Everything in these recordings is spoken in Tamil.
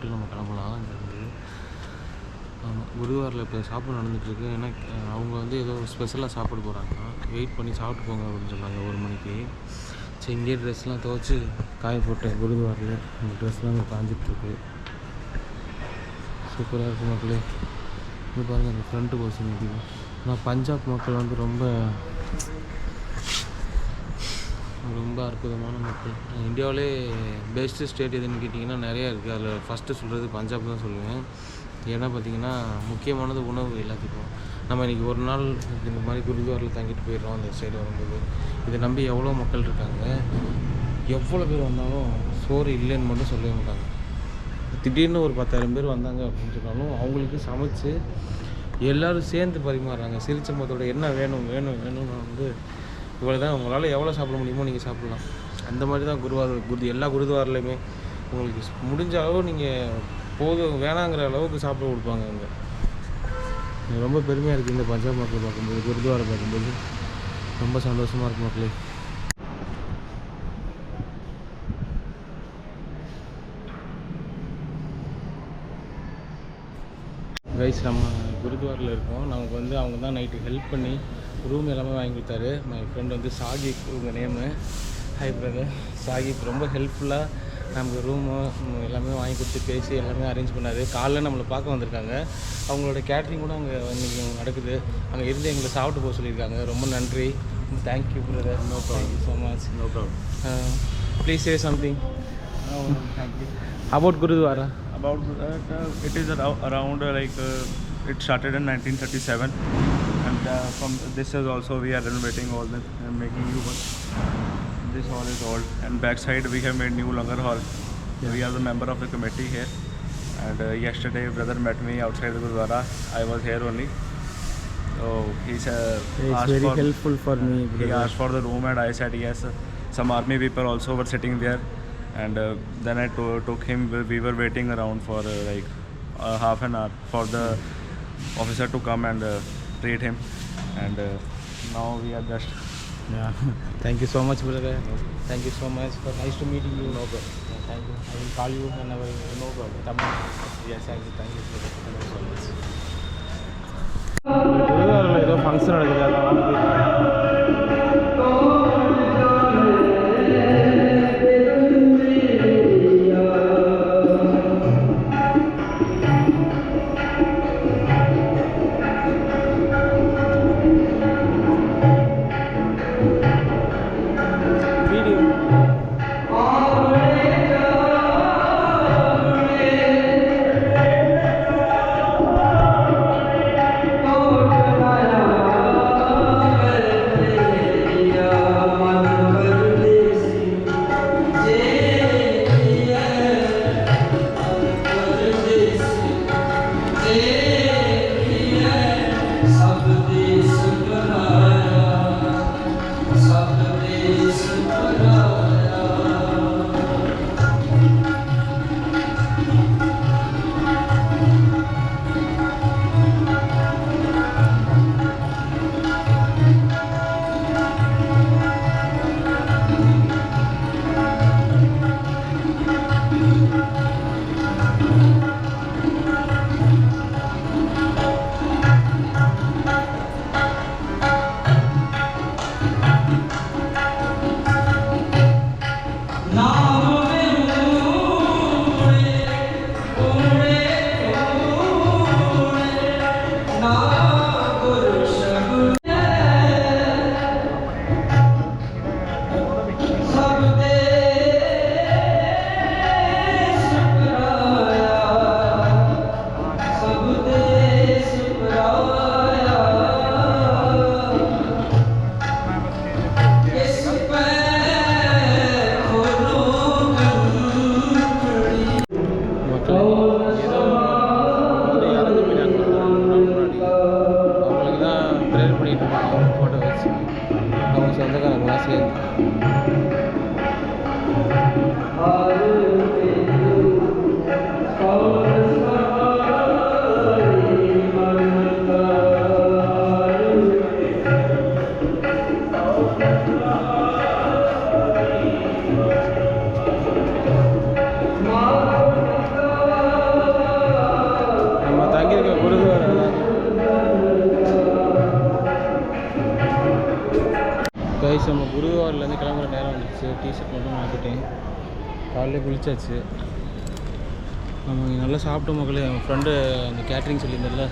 சாப்பிட்டு நம்ம கிளம்பலாம் இங்கேருந்து ஆமாம் குருவாரில் இப்போ சாப்பாடு நடந்துகிட்ருக்கு ஏன்னா அவங்க வந்து ஏதோ ஸ்பெஷலாக சாப்பாடு போகிறாங்கன்னா வெயிட் பண்ணி சாப்பிட்டு போங்க அப்படின்னு சொன்னாங்க ஒரு மணிக்கு. சரி இங்கேயே ட்ரெஸ்லாம் துவச்சி காய போட்டேன் குருவாரில். இந்த ட்ரெஸ்லாம் இங்கே காஞ்சிட்ருக்கு சூப்பராக இருக்குது மக்களே. இது பாருங்கள் அந்த ஃப்ரண்ட்டு போர்ஷன் இது. ஆனால் பஞ்சாப் மக்கள் வந்து ரொம்ப ரொம்ப அற்புதமான மக்கள் இந்தியாவிலே பெஸ்ட்டு ஸ்டேட் எதுன்னு கேட்டிங்கன்னா நிறையா இருக்குது அதில் ஃபஸ்ட்டு சொல்கிறது பஞ்சாப் தான் சொல்லுவேன். ஏன்னா பார்த்தீங்கன்னா முக்கியமானது உணவு எல்லாத்துக்கும். நம்ம இன்றைக்கி ஒரு நாள் இந்த மாதிரி குருத்வாரில் தங்கிட்டு போயிடுறோம் அந்த சைடு வரும்போது. இதை நம்பி எவ்வளோ மக்கள் இருக்காங்க? எவ்வளோ பேர் வந்தாலும் சோறு இல்லைன்னு மட்டும் சொல்லவே மாட்டாங்க. திடீர்னு ஒரு பத்தாயிரம் பேர் வந்தாங்க அப்படின்னு சொன்னாலும் அவங்களுக்கு சமைச்சு எல்லோரும் சேர்ந்து பரிமாறுறாங்க. சிரிச்ச முகத்தோட என்ன வேணும் வேணும் வேணும்னு வந்து இவ்வளோ தான் உங்களால் எவ்வளோ சாப்பிட முடியுமோ நீங்கள் சாப்பிட்லாம். அந்த மாதிரி தான் குருவார் குரு எல்லா குருத்வாரிலையுமே உங்களுக்கு முடிஞ்ச அளவு நீங்கள் போதும் வேணாங்கிற அளவுக்கு சாப்பிட கொடுப்பாங்க அங்கே ரொம்ப பெருமையாக இருக்குது இந்த பஞ்சாப் மக்கள் பார்க்கும்போது குருத்வாரை பார்க்கும்போது. ரொம்ப சந்தோஷமாக இருக்கும் மக்களே. கைஸ் நம்ம குருத்வாரில் இருக்கோம். நமக்கு வந்து அவங்க தான் நைட்டு ஹெல்ப் பண்ணி ரூம் எல்லாமே வாங்கி கொடுத்தாரு மை ஃப்ரெண்ட் வந்து சாகிப் உங்கள் நேமு ஹை பிரதர் சாகிப் ரொம்ப ஹெல்ப்ஃபுல்லாக நமக்கு ரூமு எல்லாமே வாங்கி கொடுத்து பேசி எல்லாமே அரேஞ்ச் பண்ணாரு. காலைல நம்மளை பார்க்க வந்திருக்காங்க. அவங்களோட கேட்ரிங் கூட அங்கே இன்றைக்கி நடக்குது. அங்கே இருந்து எங்களை சாப்பிட்டு போக சொல்லியிருக்காங்க. ரொம்ப நன்றி. Thank you brother no problem so much No problem. Please say something you. About Gurudwara uh, it is arou- around uh, like uh, it started in 1937, and uh, from this is also we are renovating all the and making new one. This hall is old, and backside we have made new longer hall. We are the member of the committee here, and uh, yesterday brother met me outside the gurdwara. I was here only. So he's uh, It's asked very for, helpful for me. He asked for the room, and I said yes. Some army people also were sitting there, and uh, then I to- took him. We- We were waiting around for uh, like uh, half an hour for the officer to come and uh, treat him, and uh, now we are just. Yeah. Thank you so much, brother. Thank you so much. For nice to meeting you. No problem. Yeah, thank you. I will call you whenever. No problem. Tamil. Yes, thank you. Thank you, brother. Thank you so much. திருவாரூரில் ஏதோ ஃபங்க்ஷன் நடக்குது அதனால குளிச்சாச்சு. நம்ம நல்லா சாப்பிட்ட மக்களே. என் ஃப்ரெண்டு அந்த கேட்ரிங் சொல்லியிருந்தல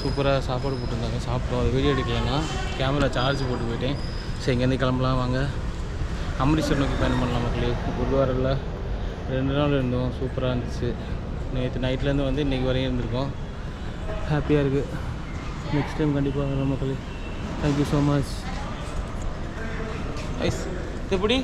சூப்பராக சாப்பாடு போட்டிருந்தாங்க. சாப்பிட்டோம். அது வீடியோ எடுக்கலைன்னா கேமரா சார்ஜ் போட்டு போயிட்டேன். சரி இங்கேருந்து கிளம்பலாம் வாங்க. அம்ரித்சர் நோக்கி பயணம் பண்ணலாம் மக்களே. குருவாரில் ரெண்டு நாள் இருந்தோம். சூப்பராக இருந்துச்சு. நேற்று நைட்லேருந்து வந்து இன்றைக்கி வரையும் இருந்திருக்கோம். ஹாப்பியாக இருக்குது நெக்ஸ்ட் டைம் கண்டிப்பாக வரலாம் மக்களே. Thank you so much ice எப்படி?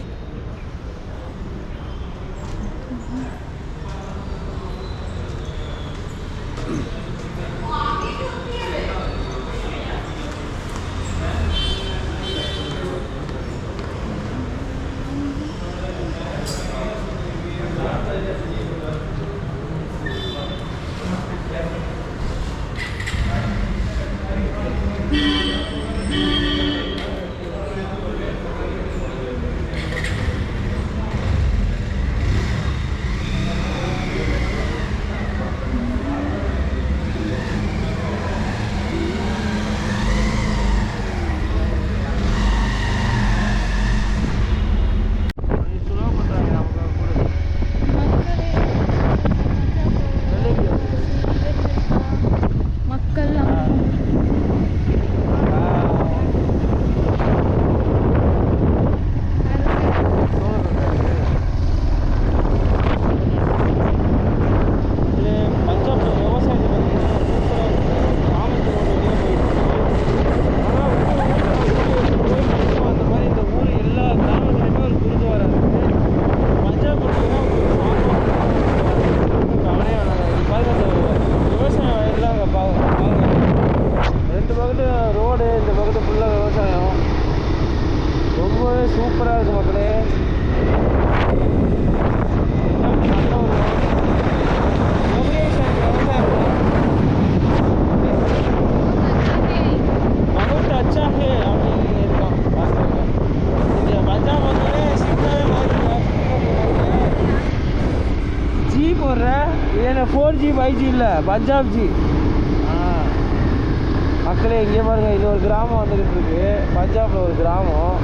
ஜி போடுற? ஏன்னா ஃபோர் ஜி ஃபைவ் ஜி இல்லை. பஞ்சாப் ஜி மக்களே இங்கே பாருங்க இது ஒரு கிராமம் வந்துக்கிட்டு இருக்கு. பஞ்சாப்ல ஒரு கிராமம்?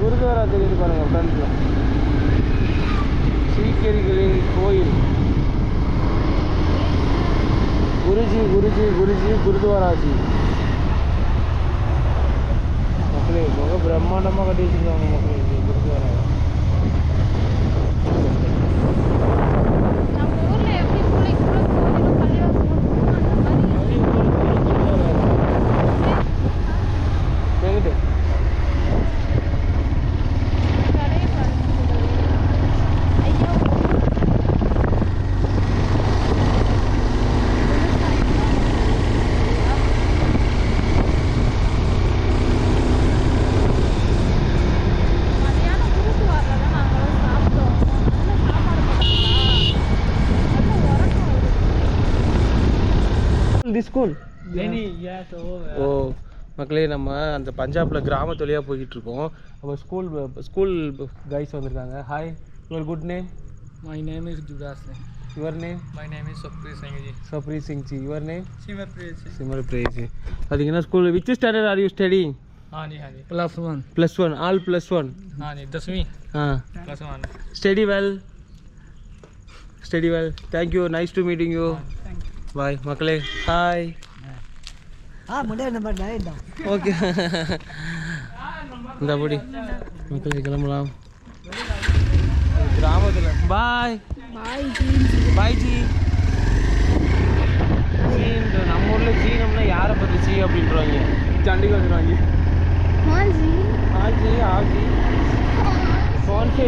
குருத்வாரா தெரியுது பாருங்க ஃப்ரண்ட்ல சீக்கியர்களின் கோயில் குருஜி குருஜி குருஜி குருத்வாராஜி மக்களே ரொம்ப பிரம்மாண்டமாக கட்டி வச்சிருக்காங்க மக்களே மக்களே நம்ம அந்த பஞ்சாப்ல கிராமத்து வழியாக போய்கிட்டு இருக்கோம் அப்போ ஸ்கூல் ஸ்கூல் கைஸ் வந்திருக்காங்க hi your good name My name is Judas Singh. Your name My name is Sapri Singh ji. Sapreet Singh ji your name Simarpreet Singh. Simarpreet பார்த்தீங்கன்னா school which standard are you study हाँ जी हाँ जी plus one plus one all plus one हाँ जी दसवीं ஆ plus one study well study well thank you nice to meeting you bye மக்களே ஹாய் हाँ मुंडे नंबर नहीं दो ஓகே. இந்த படி. மக்களே கிளம்பலாம். கிராமத்தில். பாய். Bye bye ji. நம்ம ஊரில் ஜீனம்னா யாரை பற்றி ஜி அப்படின்றாங்க? சண்டைக்கு வந்துடுவாங்க हाँ जी ஆஜி ஆஜி ஃபோன் சே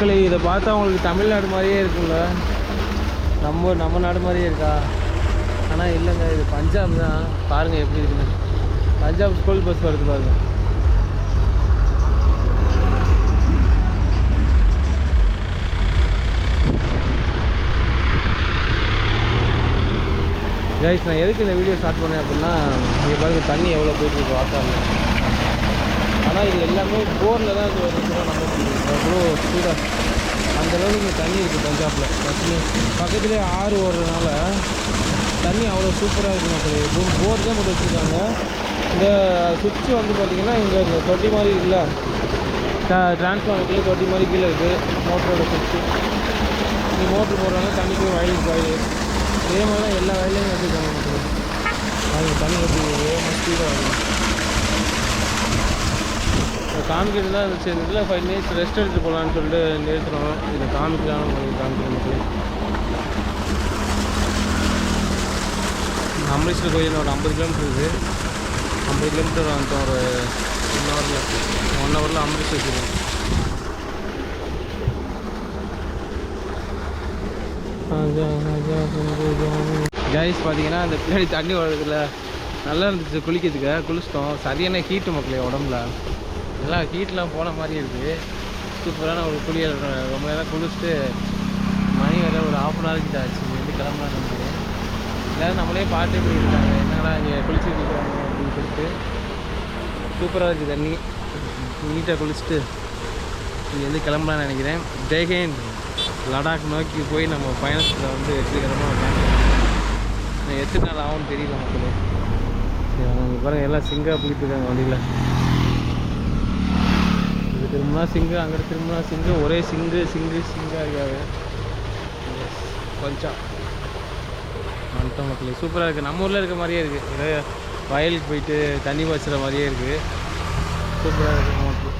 மக்களே இதை பார்த்தா உங்களுக்கு தமிழ்நாடு மாதிரியே இருக்குல்ல நம்ம நம்ம நாடு மாதிரியே இருக்கா? ஆனால் இல்லைங்க இது பஞ்சாப் தான். பாருங்கள் எப்படி இருக்குன்னு. பஞ்சாப் ஸ்கூல் பஸ் வருது பாருங்க. கைஸ் நான் எதுக்கு இந்த வீடியோ ஸ்டார்ட் பண்ணேன் அப்படின்னா இங்கே பாருங்கள் தண்ணி எவ்வளோ போயிட்டு இருக்கு வாக்காரில் ஆனால் இது எல்லாமே போரில் தான் இது வருது நம்ம அவ்வளோ ஸ்பீடாக அந்த அளவுக்கு இங்கே தண்ணி இருக்குது பஞ்சாபில். பக்கத்துலேயே பக்கத்துலேயே ஆறு ஓடுறதுனால தண்ணி அவ்வளோ சூப்பராக இருக்குது மக்கள். போர் தான் போட்டு வச்சுருக்காங்க. இந்த சுவிட்ச் வந்து பார்த்திங்கன்னா இங்கே இந்த தொட்டி மாதிரி இல்லை. டிரான்ஸ்ஃபார்மர்லேயே தொட்டி மாதிரி கீழே இருக்குது மோட்டரோட சுவிட்சு. நீங்கள் மோட்ரு போடுறாங்க தண்ணி போய் வயலுக்கு வயல். இதே மாதிரி தான் எல்லா வயலையும் வச்சுருக்காங்க மக்கள். அது தண்ணி எப்படி வேகமாக ஸ்பீடாக இருக்கும் காமிக்கிறது தான் சரி இதில் ஃபைவ் மினிட்ஸ் ரெஸ்ட் எடுத்து போகலான்னு சொல்லிட்டு நிறுத்துகிறோம் இதை காமிக்கலாம் உங்களுக்கு காமிக்கிற கோயில் ஒரு ஐம்பது கிலோமீட்டர் இருக்குது. ஐம்பது கிலோமீட்டர் வந்துட்டோம் ஒரு ஒன் ஹவரில் ஒன் ஹவரில் அம்ரீஸ்வரர் கோயில். கைஸ் பார்த்தீங்கன்னா அந்த பின்னாடி தண்ணி வர்றதுல நல்லா இருந்துச்சு குளிக்கிறதுக்கு. குளிச்சிட்டோம். சரியான ஹீட்டு மக்களே உடம்புல. எல்லாம் ஹீட்லாம் போன மாதிரி இருக்குது சூப்பரான ஒரு குளியல் ரொம்ப நேரம் குளிச்சுட்டு மணி வேறு ஒரு ஆஃப் அன் ஹவர் ஆச்சு. இங்கேருந்து கிளம்பலாம் நமக்கு எல்லோரும் நம்மளே பார்த்து இப்படி இருக்காங்க. என்னடா இங்கே குளிச்சுட்டு இருக்கிறாங்க அப்படின்னு சொல்லிட்டு சூப்பராக இருக்குது தண்ணி. நீட்டாக குளிச்சுட்டு இங்கேருந்து கிளம்பலாம்னு நினைக்கிறேன். ஜெய்ஹிந்த் லடாக் நோக்கி போய் நம்ம பயணத்தில் வந்து வெற்றிகரமாக இன்னும் எத்தனை நாள் ஆகும்னு தெரியல மக்களே. சரி, அவங்க எல்லாம் சிங்கா போயிட்டு இருக்காங்க வண்டியில். இங்கே திரும்பினா சிங்கு அங்கே திரும்பினா சிங்கு ஒரே சிங்கு சிங்கு சிங்காக இருக்காது கொஞ்சம். வந்துட்டோம் மக்களே சூப்பராக இருக்குது நம்ம ஊரில் இருக்க மாதிரியே இருக்குது ஏதோ வயலுக்கு போயிட்டு தண்ணி பாய்ச்சுற மாதிரியே இருக்குது சூப்பராக இருக்குது மக்கள்.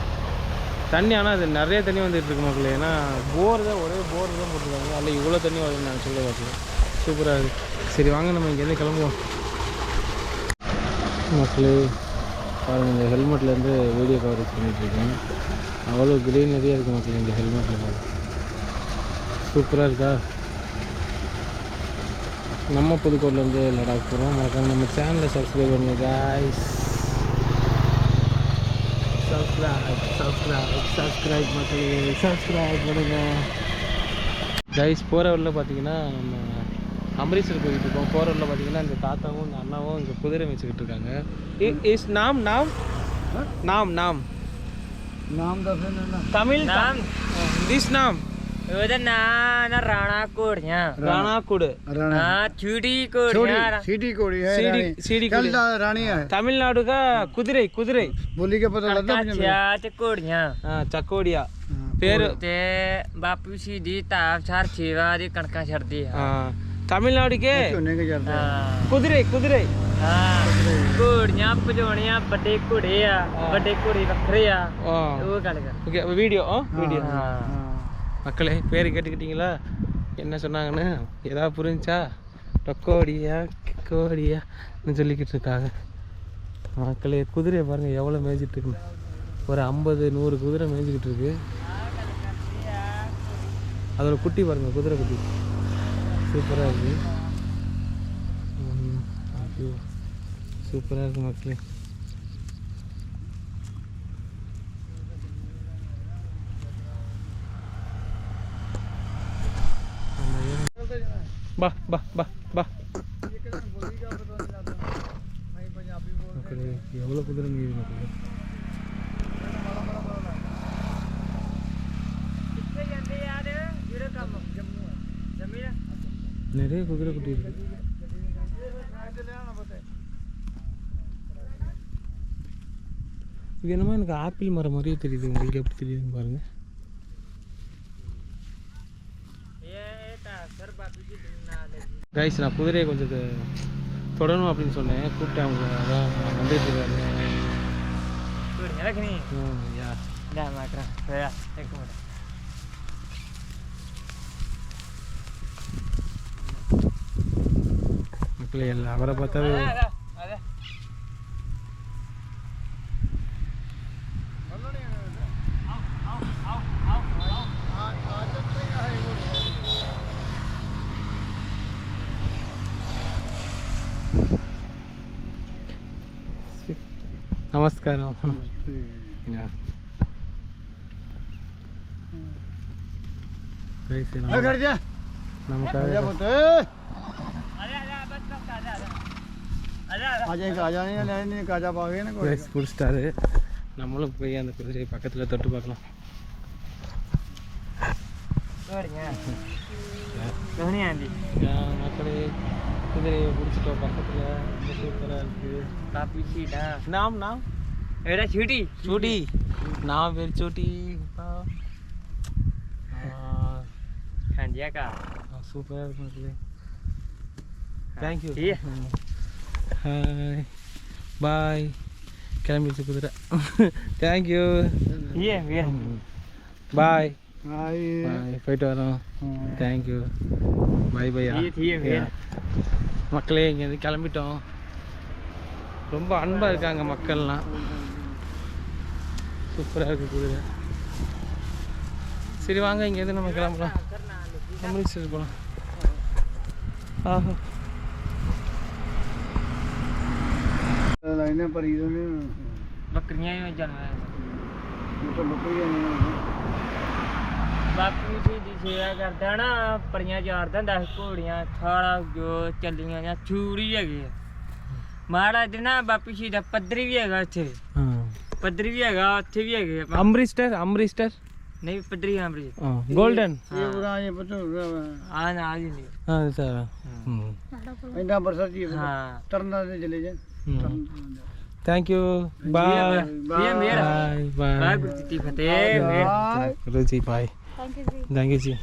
தண்ணி ஆனால் அது நிறைய தண்ணி வந்துட்டு இருக்கு மக்கள். ஏன்னா போர் தான் ஒரே போர் தான் போட்டுருக்காங்க. அதில் இவ்வளோ தண்ணி வருதுன்னு நான் சொல்ல பார்க்கல சூப்பராக இருக்குது சரி வாங்க நம்ம இங்கேருந்து கிளம்புவோம். மக்களே பாருங்கள் இந்த ஹெல்மெட்லேருந்து வீடியோ கவரேஜ் பண்ணிகிட்ருக்கேன் அவ்வளோ க்ரீனரியாக இருக்குது மக்கள் இந்த ஹெல்மெட்டில் சூப்பராக இருக்கா? நம்ம புதுக்கோட்லேருந்து லடாக் போகிறோம் மறக்காம நம்ம சேனலை சப்ஸ்கிரைப் பண்ணுங்க காய்ஸ் சப்ஸ்கிரைப் சப்ஸ்கிரைப் சப்ஸ்கிரைப் மக்களே சப்ஸ்கிரைப் பண்ணுங்கள் கைஸ் போகிற வழியில் பார்த்தீங்கன்னா நம்ம அமரீஸ்வர் போயிட்டு இருக்கோம் போகிற ரோட்டில் பார்த்தீங்கன்னா இந்த தாத்தாவும் இந்த அண்ணாவும் இங்கே குதிரை வச்சுக்கிட்டு இருக்காங்க. இஸ் நாம் நாம்? நாம் நாம். நாம் தமிழ் நாம். திஸ் நாம். தமிழ்நாடு குதிரை குதிரை. சக்கோடியா. ਫਿਰ ਤੇ ਬਾਪੂ ਸ਼ਹੀਦੀ ਤਾਪ ਛੜ ਛੇਵਾ ਦੀ ਕਣਕਾਂ ਛੜਦੀ ਹਾਂ தமிழ்நாடுக்கே? குதிரை குதிரை. கூடி ஞாபகம் பட்டே கூடி பட்டே கூடி வக்ரையா வீடியோ வீடியோ. மக்களே பேர் கேட்டுக்கிட்டீங்களா? என்ன சொன்னாங்கன்னு? ஏதாவது புரிஞ்சா? டொக்கோடியா கிக்கோடியான்னு சொல்லிக்கிட்டு இருக்காங்க. மக்களே குதிரையை பாருங்கள் எவ்வளோ மேய்ச்சிட்டு இருக்குன்னு ஒரு ஐம்பது நூறு குதிரை மேய்ஞ்சிக்கிட்டு இருக்கு. அதோட குட்டி பாருங்கள் குதிரை குட்டி. சூப்பராக இருக்கு ம், ஐயோ சூப்பராக இருக்கு மக்களே பா பா பா பா மக்களே எவ்வளோ குதிரை மீது மக்களே ਕਿੱਥੇ நிறைய குதிரை குட்டி இருக்குது இது என்னமோ எனக்கு ஆப்பிள் மரம் மாதிரியே தெரியுது. உங்களுக்கு எப்படி தெரியுதுன்னு பாருங்கள் கைஸ் நான் குதிரையை கொஞ்சம் தொடணும் அப்படின்னு சொன்னேன். கூப்பிட்டேன் அவங்க. அதான் வந்துட்டு இருக்காங்க. எனக்கு நீ யா. நான் மாக்கிறேன் ಮಕ್ಕಳು ಎಲ್ಲ ಅವರ ಬರ್ತವೆ ನಮಸ್ಕಾರ. ನಮ್ಮ பிடிச்சிட்டாரு நம்மளும் போய் அந்த குதிரை பக்கத்தில் தொட்டு பார்க்கலாம் மக்களே குதிரையை பிடிச்சிட்டோம் பக்கத்தில் ரொம்ப சூப்பராக இருக்குது காப்பி சீட்டா நாம் நாம் एडा छोटी छोटी नाम फिर छोटी हाँ जी का सुपर मतलब தேங்க்யூ ஹாய் பாய் கிளம்பிடுச்சு குதிரை. தேங்க் யூ பாய் பாய் போயிட்டு வரோம். தேங்க் யூ பாய் பையா மக்களே இங்கேருந்து கிளம்பிட்டோம். ரொம்ப அன்பாக இருக்காங்க மக்கள்லாம். சூப்பராக இருக்குது குதிரை. சரி வாங்க இங்கேருந்து நம்ம கிளம்பலாம். அமிர்தசர் போகலாம் ஆஹா. ਲਾਈਨੇ ਭਰੀ ਉਹਨੇ ਬੱਕਰੀਆਂ ਹੀ ਜਾਨਵਰ ਉਹ ਤਾਂ ਬੱਕਰੀਆਂ ਨੇ। ਬਾਪੂ ਜੀ ਦੀ ਸੇਵਾ ਕਰਦਾ ਨਾ ਪਰੀਆਂ ਚਾਰਦਾ ਹੁੰਦਾ ਘੋੜੀਆਂ ਥਾਲਾ ਜੋ ਚੱਲੀਆਂ ਜਾਂ ਛੂਰੀ ਹੈਗੀ ਆ। ਮਾੜਾ ਜਨਾ ਬਾਪੂ ਜੀ ਦਾ ਪੱਧਰੀ ਵੀ ਹੈਗਾ ਇੱਥੇ ਹਾਂ। ਪੱਧਰੀ ਵੀ ਹੈਗਾ ਉੱਥੇ ਵੀ ਹੈਗੇ ਆਪਾਂ। ਅਮਰਿਸਟਰ ਅਮਰਿਸਟਰ ਨਹੀਂ ਪੱਧਰੀ ਹਾਂ ਹਾਂ 골ਡਨ ਇਹ ਬੁਰਾ ਜੇ ਪਤੂ ਆ ਨਾ ਆ ਜੀ ਹਾਂ ਸਰ ਇੰਨਾ ਬਰਸਾ ਜੀ ਹਾਂ। ਤਰਨਾ ਦੇ ਚਲੇ ਜਾ ಥ್ಯಾಂಕ್ ಯು ಬಾಯ್ ಬಾಯ್ ಬಾಯ್ ರುಚಿ ಬಾಯ್ ಥ್ಯಾಂಕ್ ಯು ಜಿ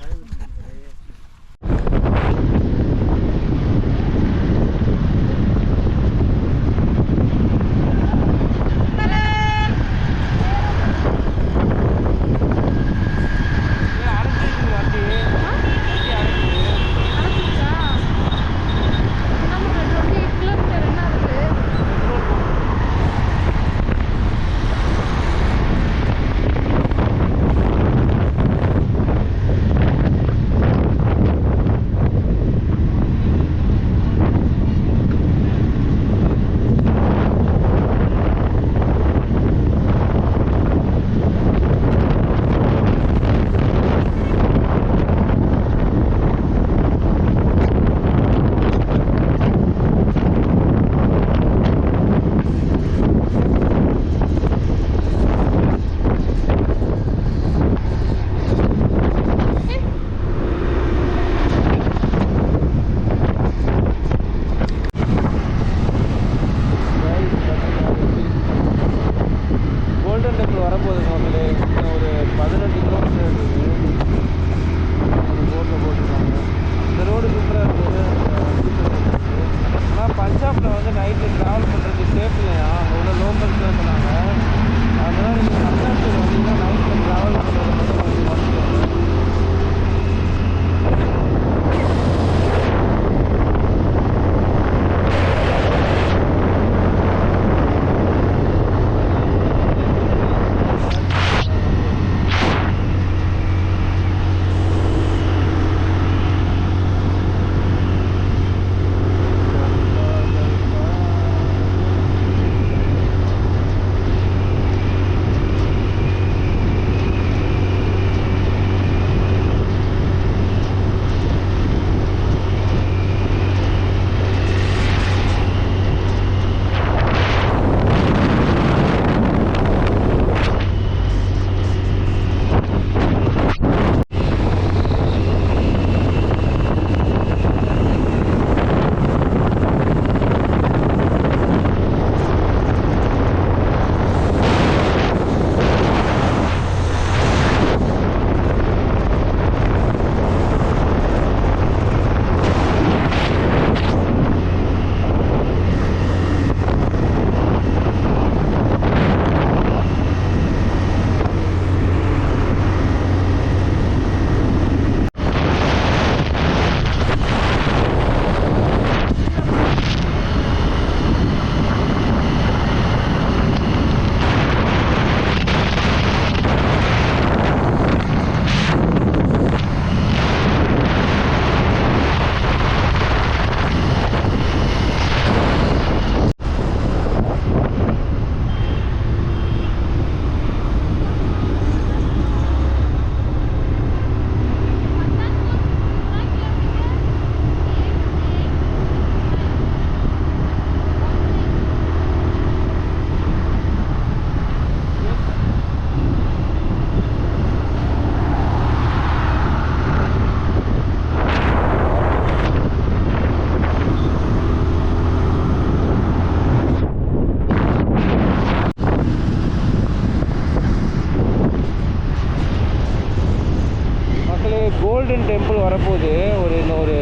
வந்து ஒரு இன்னும் ஒரு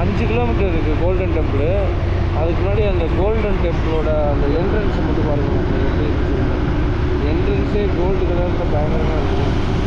அஞ்சு கிலோமீட்டர் இருக்குது கோல்டன் டெம்பிள் அதுக்கு முன்னாடி அந்த கோல்டன் டெம்பிளோட அந்த என்ட்ரன்ஸை மட்டும் பாருங்கள் எப்படி என்ட்ரன்ஸே கோல்டு கலரில் பயங்கரமாக இருக்குது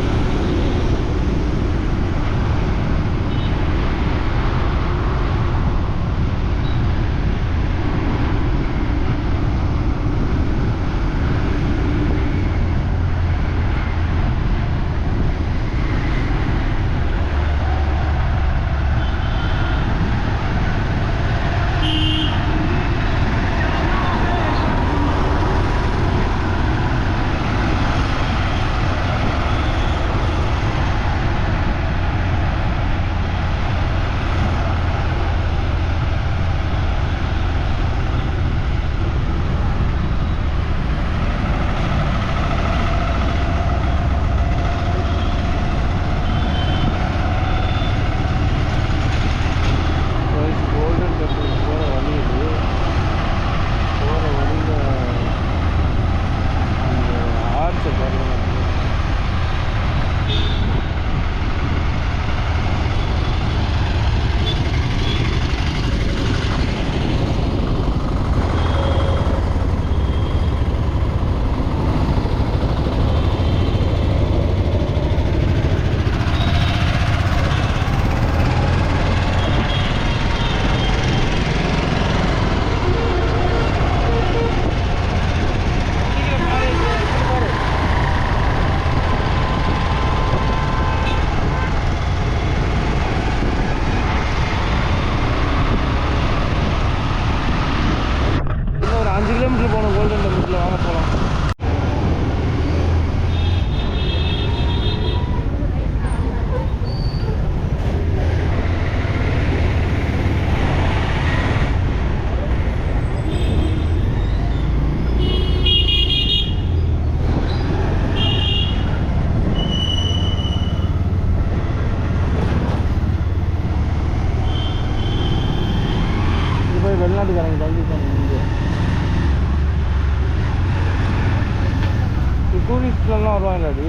டூரிஸ்ட்லாம் வருவாங்களாடி?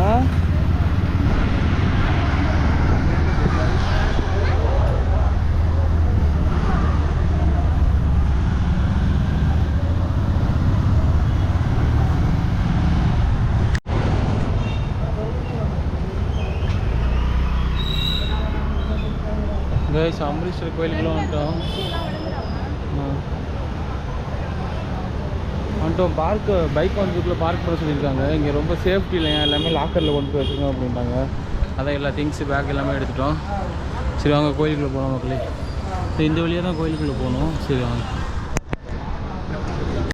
ஆ? கைஸ் அம்ரீஸ்வரர் கோயிலுக்குள்ள வந்துட்டோம் ஆ. வந்துட்டோம் பார்க்கு பைக் வந்ததுக்குள்ளே பார்க் பண்ண சொல்லியிருக்காங்க. இங்கே ரொம்ப சேஃப்டி இல்லையா? எல்லாமே லாக்கரில் கொண்டு போய் வச்சுருக்கோம் அப்படின்ட்டாங்க. அதான் எல்லா திங்ஸு பேக் எல்லாமே எடுத்துட்டோம். சரி வாங்க கோயிலுக்குள்ளே போகலாம் மக்களே. இந்த வழியாக தான் கோயிலுக்குள்ளே போகணும். சரி வாங்க.